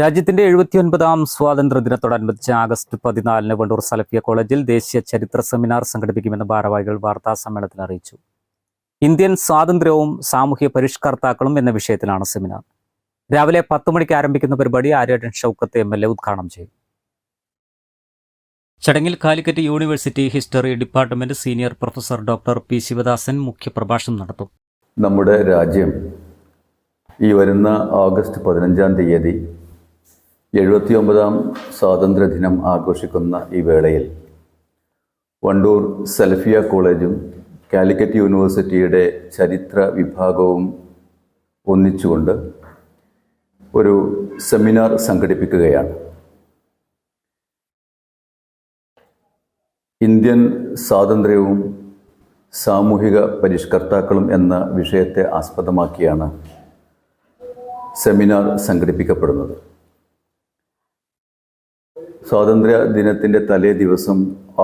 രാജ്യത്തിന്റെ എഴുപത്തിയൊൻപതാം സ്വാതന്ത്ര്യ ദിനത്തോടനുബന്ധിച്ച് ആഗസ്റ്റ് പതിനാലിന് വണ്ടൂർ സലഫിയ കോളേജിൽ ദേശീയ ചരിത്ര സെമിനാർ സംഘടിപ്പിക്കുമെന്ന് ഭാരവാഹികൾ വാർത്താ സമ്മേളനത്തിൽ അറിയിച്ചു. ഇന്ത്യൻ സ്വാതന്ത്ര്യവും സാമൂഹ്യ പരിഷ്കർത്താക്കളും എന്ന വിഷയത്തിലാണ് സെമിനാർ. രാവിലെ പത്ത് മണിക്ക് ആരംഭിക്കുന്ന പരിപാടി Aryadan Shoukath M L A ഉദ്ഘാടനം ചെയ്യും. ചടങ്ങിൽ Calicut university history department senior professor doctor P Sivadasan മുഖ്യപ്രഭാഷണം നടത്തും. നമ്മുടെ രാജ്യം ഈ വരുന്ന ഓഗസ്റ്റ് പതിനഞ്ചാം തീയതി എഴുപത്തിയൊമ്പതാം സ്വാതന്ത്ര്യദിനം ആഘോഷിക്കുന്ന ഈ വേളയിൽ വണ്ടൂർ സെൽഫിയ കോളേജും കാലിക്കറ്റ് യൂണിവേഴ്സിറ്റിയുടെ ചരിത്ര വിഭാഗവും ഒന്നിച്ചുകൊണ്ട് ഒരു സെമിനാർ സംഘടിപ്പിക്കുകയാണ്. ഇന്ത്യൻ സ്വാതന്ത്ര്യവും സാമൂഹിക പരിഷ്കർത്താക്കളും എന്ന വിഷയത്തെ ആസ്പദമാക്കിയാണ് സെമിനാർ സംഘടിപ്പിക്കപ്പെടുന്നത്. സ്വാതന്ത്ര്യ ദിനത്തിന്റെ തലേ ദിവസം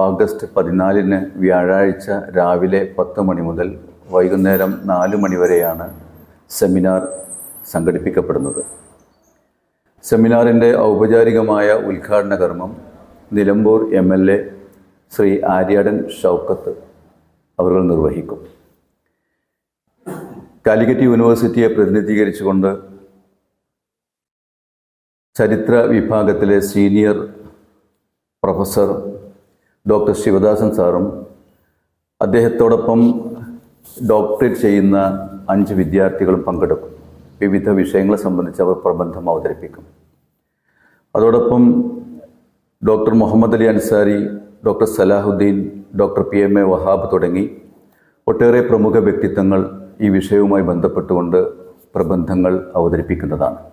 ഓഗസ്റ്റ് പതിനാലിന് വ്യാഴാഴ്ച രാവിലെ പത്ത് മണി മുതൽ വൈകുന്നേരം നാല് മണി വരെയാണ് സെമിനാർ സംഘടിപ്പിക്കപ്പെടുന്നത്. സെമിനാറിന്റെ ഔപചാരികമായ ഉദ്ഘാടന കർമ്മം Nilambur M L A Shri Aryadan Shoukath അവർ നിർവഹിക്കും. കാലിക്കറ്റ് യൂണിവേഴ്സിറ്റിയെ പ്രതിനിധീകരിച്ചുകൊണ്ട് ചരിത്ര വിഭാഗത്തിലെ സീനിയർ പ്രൊഫസർ ഡോക്ടർ ശിവദാസൻ സാറും അദ്ദേഹത്തോടൊപ്പം ഡോക്ടറേറ്റ് ചെയ്യുന്ന അഞ്ച് വിദ്യാർത്ഥികളും പങ്കെടുക്കും. വിവിധ വിഷയങ്ങളെ സംബന്ധിച്ച് അവർ പ്രബന്ധം അവതരിപ്പിക്കും. അതോടൊപ്പം doctor Muhammad Ali Ansari doctor Salahuddin doctor P M A Wahab തുടങ്ങി ഒട്ടേറെ പ്രമുഖ വ്യക്തിത്വങ്ങൾ ഈ വിഷയവുമായി ബന്ധപ്പെട്ടുകൊണ്ട് പ്രബന്ധങ്ങൾ അവതരിപ്പിക്കുന്നതാണ്.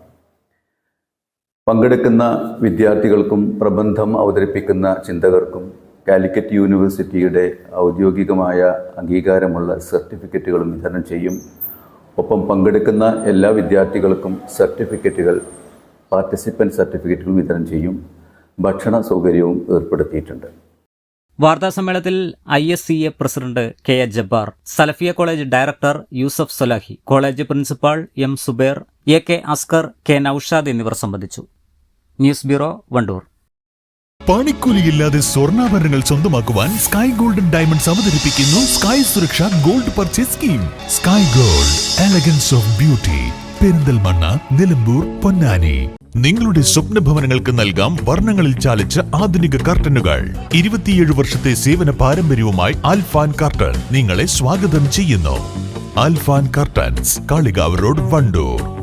പങ്കെടുക്കുന്ന വിദ്യാർത്ഥികൾക്കും പ്രബന്ധം അവതരിപ്പിക്കുന്ന ചിന്തകർക്കും കാലിക്കറ്റ് യൂണിവേഴ്സിറ്റിയുടെ ഔദ്യോഗികമായ അംഗീകാരമുള്ള സർട്ടിഫിക്കറ്റുകളും വിതരണം ചെയ്യും. ഒപ്പം പങ്കെടുക്കുന്ന എല്ലാ വിദ്യാർത്ഥികൾക്കും സർട്ടിഫിക്കറ്റുകൾ പാർട്ടിസിപ്പന്റ് സർട്ടിഫിക്കറ്റുകൾ വിതരണം ചെയ്യും. ഭക്ഷണ സൗകര്യവും ഏർപ്പെടുത്തിയിട്ടുണ്ട്. വാർത്താ സമ്മേളനത്തിൽ I S C A president K A Jabbar Salafiya college director Yusuf Solahi college principal M Zubair A K Askar K Naushad എന്നിവർ സംബന്ധിച്ചു. News bureau Wandoor. പണിക്കൂലിയില്ലാതെ സ്വർണാഭരണങ്ങൾ സ്വന്തമാക്കുവാൻ സ്കൈ ഗോൾഡൻ ഡയമണ്ട്സ് അവതരിപ്പിക്കുന്നു sky Suraksha gold purchase scheme. Sky gold elegance of beauty Perinthalmanna Nilambur Ponnani. നിങ്ങളുടെ സ്വപ്ന ഭവനങ്ങൾക്ക് നൽകാം വർണങ്ങളിൽ ചാലിച്ച ആധുനിക കർട്ടനുകൾ. ഇരുപത്തിയേഴ് വർഷത്തെ സേവന പാരമ്പര്യവുമായി ആൽഫാൻ കർട്ടൻ നിങ്ങളെ സ്വാഗതം ചെയ്യുന്നു. Alfan curtains Kalikavu road Wandoor.